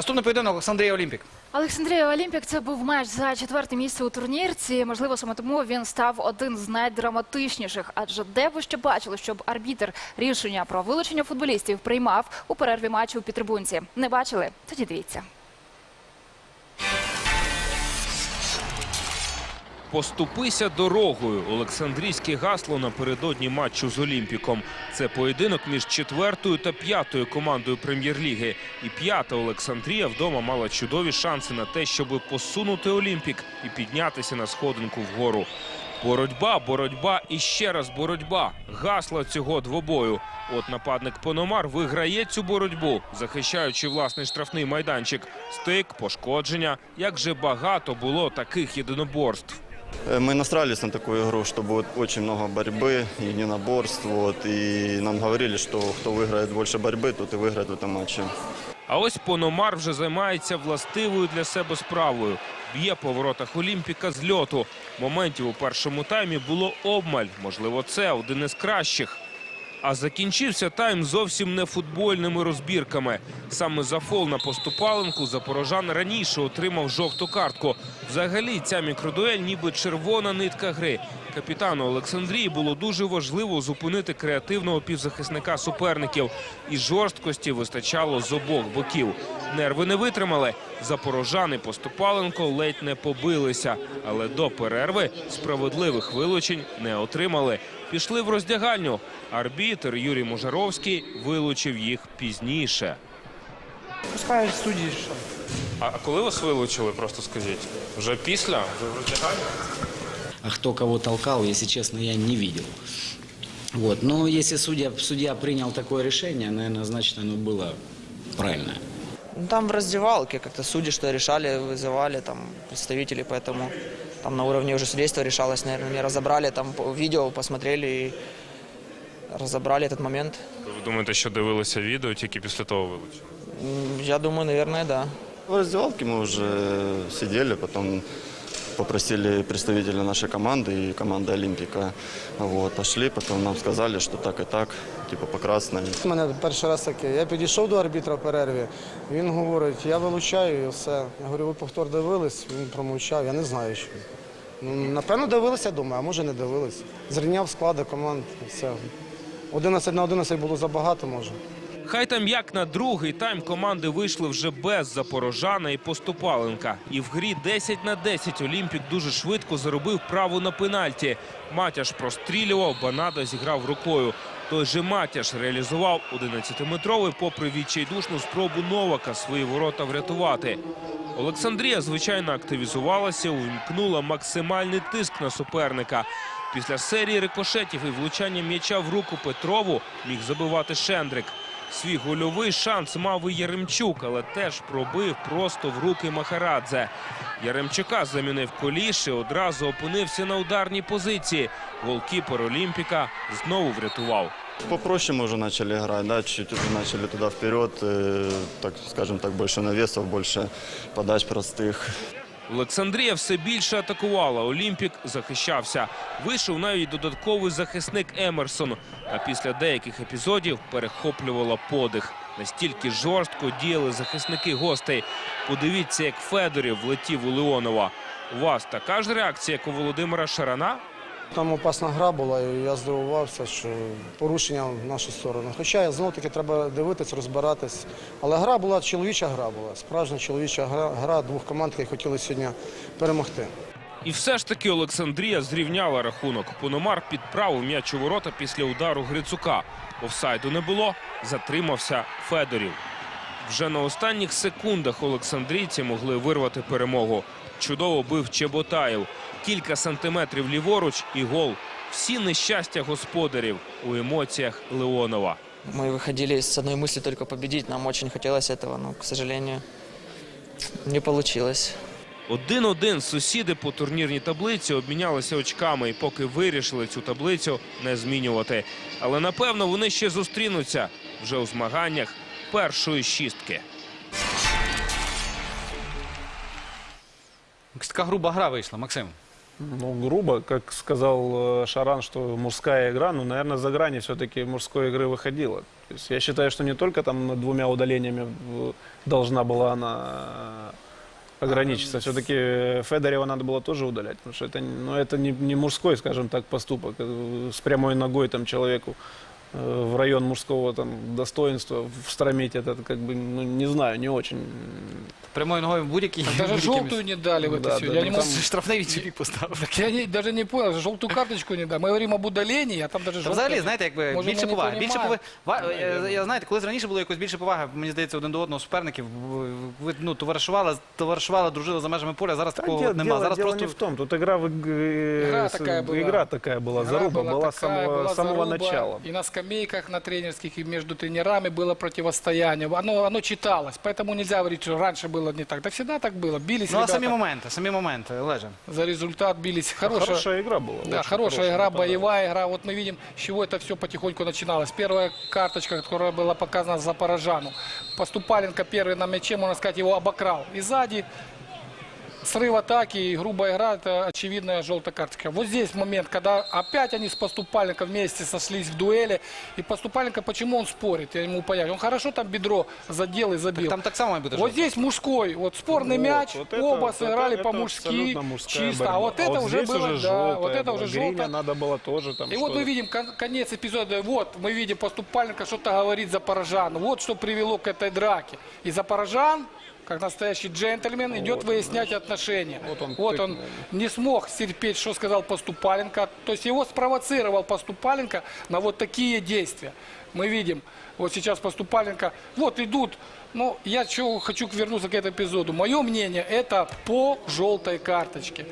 Наступний поєдинок Олександрія Олімпік. Олександрія Олімпік це був матч за четверте місце у турнірці. Можливо, саме тому він став один з найдраматичніших. Адже де ви ще бачили, щоб арбітер рішення про вилучення футболістів приймав у перерві матчу у підтрибунці? Не бачили? Тоді дивіться. Поступися дорогою. Олександрійське гасло напередодні матчу з Олімпіком. Це поєдинок між четвертою та п'ятою командою прем'єр-ліги. І п'ята Олександрія вдома мала чудові шанси на те, щоб посунути Олімпік і піднятися на сходинку вгору. Боротьба, боротьба і ще раз боротьба. Гасла цього двобою. От нападник Пономар виграє цю боротьбу, захищаючи власний штрафний майданчик. Стик, пошкодження. Як же багато було таких єдиноборств. Э, Мы настраивались на такую игру, что будет очень много борьбы, единоборств. Вот, и нам говорили, что кто выиграет больше борьбы, тот и выиграет в этом матче. А ось Пономар вже займається властивою для себе справою. Б'є по воротах Олімпіка з льоту. Моментів у першому таймі було обмаль. Можливо, це один із кращих. А закінчився тайм зовсім не футбольними розбірками. Саме за фол на поступаленку запорожан раніше отримав жовту картку. Взагалі, ця мікродуель ніби червона нитка гри. Капітану Олександрії було дуже важливо зупинити креативного півзахисника суперників. І жорсткості вистачало з обох боків. Нерви не витримали. Запорожани Поступаленко ледь не побилися. Але до перерви справедливих вилучень не отримали. Пішли в роздягальню. Арбітр Юрій Можаровський вилучив їх пізніше. Пускай судді що. А коли вас вилучили, просто скажіть? Вже після? Ви в роздягальні? А кто кого толкал, если честно, я не видел. Вот. Но если судья, судья принял такое решение, наверное, значит, оно было правильное. Ну, там в раздевалке как-то судьи что решали, вызывали там представителей, поэтому там на уровне уже судейства решалось, наверное, не разобрали, там по- видео посмотрели и разобрали этот момент. Ви думаєте, що дивилися відео тільки після того вилучення? М, Я думаю, наверное, да. В раздевалке мы уже сидели, потом попросили представителя нашей команды и команды Олимпика. Вот, пошли, потом нам сказали, что так и так, типа по красной. У мене перший раз таке. Я підійшов до арбітра в перерві. Він говорить, я вилучаю і все. Я говорю, ви повтор дивились, він промовчав, я не знаю, що. Ну, напевно, дивилися, думаю, а може не дивились. Зрівняв склади команд, все. 11 на 11 було забагато, може. Хай там як на другий тайм команди вийшли вже без Запорожана і Поступаленка. І в грі 10 на 10 Олімпік дуже швидко заробив право на пенальті. Матяш прострілював, Банада зіграв рукою. Той же Матяш реалізував 11-метровий, попри відчайдушну спробу Новака свої ворота врятувати. Олександрія, звичайно, активізувалася, увімкнула максимальний тиск на суперника. Після серії рикошетів і влучання м'яча в руку Петрову міг забивати Шендрик. Свій гольовий шанс мав і Яремчук, але теж пробив просто в руки Махарадзе. Яремчука замінив коліш і одразу опинився на ударній позиції. Голкіпер Олімпіка знову врятував. Попроще мы уже начали играть, да, чуть-чуть уже начали туда вперед, э, так скажем так, больше навесов, больше подач простых. Олександрія все більше атакувала. Олімпік захищався. Вийшов навіть додатковий захисник Емерсон. А після деяких епізодів перехоплювала подих. Настільки жорстко діяли захисники гостей. Подивіться, як Федорів влетів у Леонова. У вас така ж реакція, як у Володимира Шарана? Там опасна гра була, і я здивувався, що порушення в нашу сторону. Хоча знову таки треба дивитись, розбиратись. Але гра була чоловіча гра була, справжня чоловіча гра, гра двох команд, які хотіли сьогодні перемогти. І все ж таки Олександрія зрівняла рахунок. Пономар підправив м'яч у ворота після удару Грицука. Офсайду не було, затримався Федорів. Вже на останніх секундах Олександрійці могли вирвати перемогу. Чудово бив Чеботаєв. Кілька сантиметрів ліворуч і гол. Всі нещастя господарів у емоціях Леонова. Мы выходили с одной мыслью только победить, нам очень хотелось этого, но, к сожалению, не получилось. Один-один сусіди по турнірній таблиці обмінялися очками і поки вирішили цю таблицю не змінювати. Але напевно вони ще зустрінуться вже у змаганнях першої шістки. Якась Така груба гра вийшла, Максим. Ну, грубо, как сказал э, Шаран, что мужская игра, ну, наверное, за грани все-таки мужской игры выходила. То есть я считаю, что не только там двумя удалениями в- должна была она ограничиться. Все-таки Федорева надо было тоже удалять, потому что это, ну, это не, не мужской, скажем так, поступок. Э, С прямой ногой там человеку э, в район мужского там достоинства встромить это как бы, ну, не знаю, не очень. Прямою ногою в будь-який. Даже будь-який желтую не дали в Да, это все. да, Я ну не там могу... Штрафний відчіпік поставив. Так я не, даже не понял, желтую карточку не дали. Мы говорим об удалении, а там даже Та желтая взагалі, не- знаєте, якби Може, більше ми не поваги. Більше понімаємо? поваги. Ва- е, Я знаєте, колись раніше було якось більше поваги, мені здається, один до одного суперників. Ви ну, товаришували, товаришували, дружили за межами поля. Зараз Да, такого дело, нема. дело- Зараз дело просто не в том. Тут игра, в, иг- Игра с- такая была. игра такая была, Игра заруба была, с такая, самого, была с самого заруба, начала. И на скамейках, на тренерских, и между тренерами было противостояние. Оно, оно читалось. Поэтому нельзя говорить, что раньше было не так. Да всегда так было. Бились Ну а ребята самі моменти, самі моменти, Олеже. за результат, бились. Хорошая, Хорошая, игра была. Да, очень хорошая игра, мне понравилось. боевая игра. Вот мы видим, с чего это все потихоньку начиналось. Первая карточка, которая была показана за Паражану. Поступаленко первый на мяче, можно сказать, его обокрал. И сзади срыв атаки и грубая игра, это очевидная желтая карточка. Вот здесь момент, когда опять они с Поступаленко вместе сошлись в дуэли. И Поступаленко, почему он спорит, я ему понять. Он хорошо там бедро задел и забил. Там так само має бути. Вот жовтий. здесь мужской, вот спорный Вот, мяч, вот это- оба вот сыграли это по-мужски, абсолютно мужская чисто. борьба. А вот это вот уже здесь было, уже да, желтая вот это была. уже Гриня желтая. надо было тоже там И вот что-то. мы видим кон- конец эпизода. Вот мы видим Поступаленко что-то говорит за Паражан. Вот что привело к этой драке. И за Паражан, как настоящий джентльмен, идет выяснять отношения. Вот он вот он не смог терпеть, что сказал Поступаленко. То есть его спровоцировал Поступаленко на вот такие действия. Мы видим, вот сейчас Поступаленко, вот идут, ну, я чё хочу вернуться к этому эпизоду. Мое мнение, это по желтой карточке.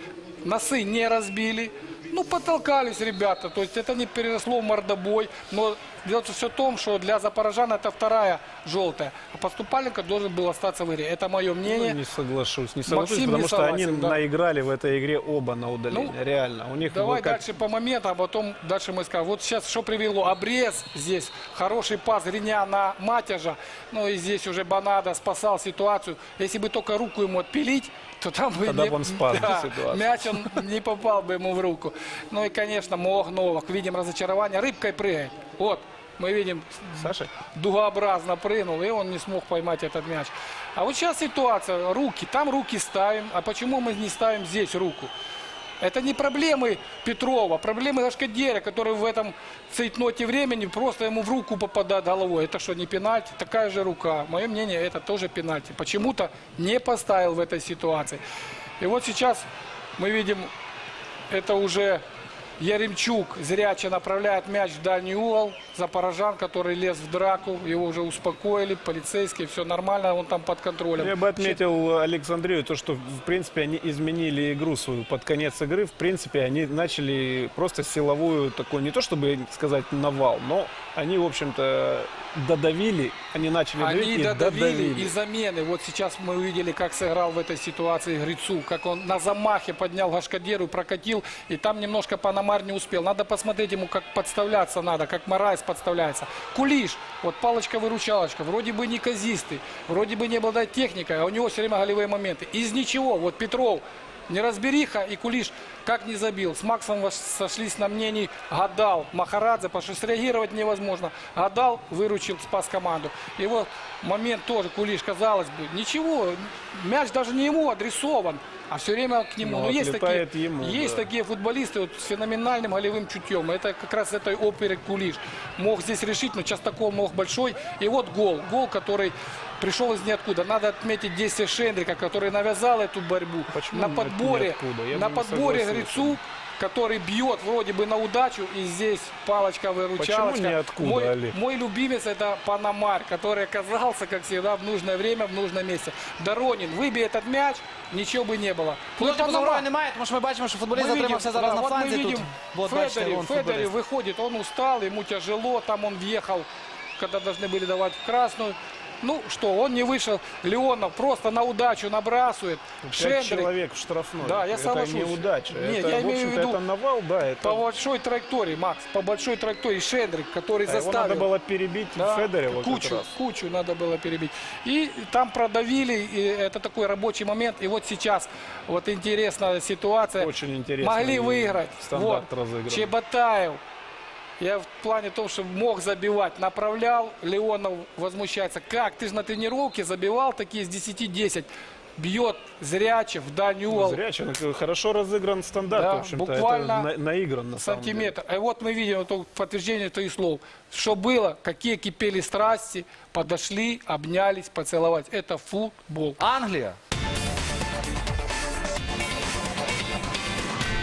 Носы не разбили, ну, потолкались ребята, то есть это не переросло в мордобой, но дело все в том, что для Запорожана это вторая желтая, а Поступаленко должен был остаться в игре. Это мое мнение. Ну, не соглашусь, не соглашусь, Максим потому не что они да. наиграли в этой игре оба на удаление, Ну, реально. У них Давай как- дальше по моментам, а потом дальше мы скажем. Вот сейчас что привело? Обрез здесь. Хороший пас Гриня на Матяжа. Ну и здесь уже Банада спасал ситуацию. Если бы только руку ему отпилить, то там бы Тогда не- он спас бы Да, мяч он не попал бы ему в руку. Ну и, конечно, Мох Новак. Видим разочарование. Рыбкой прыгает. Вот. Мы видим, Саша? дугообразно прыгнул, и он не смог поймать этот мяч. А вот сейчас ситуация, руки, там руки ставим, а почему мы не ставим здесь руку? Это не проблемы Петрова, проблемы Гашкадера, который в этом цейтноте времени просто ему в руку попадает головой. Это что, не пенальти? Такая же рука. Мое мнение, это тоже пенальти. Почему-то не поставил в этой ситуации. И вот сейчас мы видим, это уже Яремчук зряче направляет мяч в дальний угол. Запорожан, который лез в драку, его уже успокоили, полицейские, все нормально, он там под контролем. Я бы отметил Александрию, то, что, в принципе, они изменили игру свою под конец игры. В принципе, они начали просто силовую такую, не то чтобы сказать навал, но они, в общем-то, додавили, они начали давить Они и додавили додавили. и замены. Вот сейчас мы увидели, как сыграл в этой ситуации Грицу, как он на замахе поднял Гашкадеру, прокатил, и там немножко Панамар не успел. Надо посмотреть ему, как подставляться надо, как Морайс подставляется. Кулиш, вот палочка-выручалочка, вроде бы неказистый, вроде бы не обладает техникой, а у него все время голевые моменты. Из ничего, вот Петров, неразбериха и Кулиш как не забил. С Максом сошлись на мнении, гадал Махарадзе, потому что среагировать невозможно. Гадал, выручил, спас команду. И вот момент тоже, Кулиш, казалось бы, ничего, мяч даже не ему адресован, а все время к нему. Ну, Но есть такие, ему, есть да. такие футболисты вот, с феноменальным голевым чутьем. Это как раз этой оперы Кулиш. Мог здесь решить, но Частокол мог большой. И вот гол. Гол, который пришел из ниоткуда. Надо отметить действие Шендрика, который навязал эту борьбу. Почему на это подборе, ниоткуда? Я на бы не подборе согласился. Грицу, который бьет вроде бы на удачу, и здесь палочка-выручалочка. Почему ниоткуда, мой, Олег? мой любимец это Панамарь, который оказался, как всегда, в нужное время, в нужном месте. Доронин, выбей этот мяч, ничего бы не было. Ну, Вот типу, Панамар- заборони немає, тому що ми бачимо, що футболіст мы видим, затримався зараз да, на вот мы фланзі. Тут, видим, от, бачите, Федорев, вон Федорев футболіст. выходит, он устал, ему тяжело, там он въехал, когда должны были давать в красную. Ну что, он не вышел, Леонов просто на удачу набрасывает. Шендрик человек в штрафной. Да, я это соглашусь. неудача. Нет, это, я имею в виду это навал, да, это... по большой траектории, Макс, по большой траектории Шендрик, который А его заставил. надо было перебить Да, Федорева кучу, раз. кучу надо было перебить. И там продавили, и это такой рабочий момент. И вот сейчас, вот интересная ситуация. Очень интересно. Могли выиграть. Стандарт вот. разыгран. Чеботаев Я в плане том, что мог забивать, направлял, Леонов возмущается. Как, ты же на тренировке забивал такие с 10-10. Бьет зряче в дальний угол. Зрячий, ну, хорошо разыгран стандарт, Да, в общем-то. буквально это на- наигран на самом деле. сантиметр. И вот мы видим это подтверждение твоих слов. Что было, какие кипели страсти, подошли, обнялись, поцеловать. Это футбол. Англія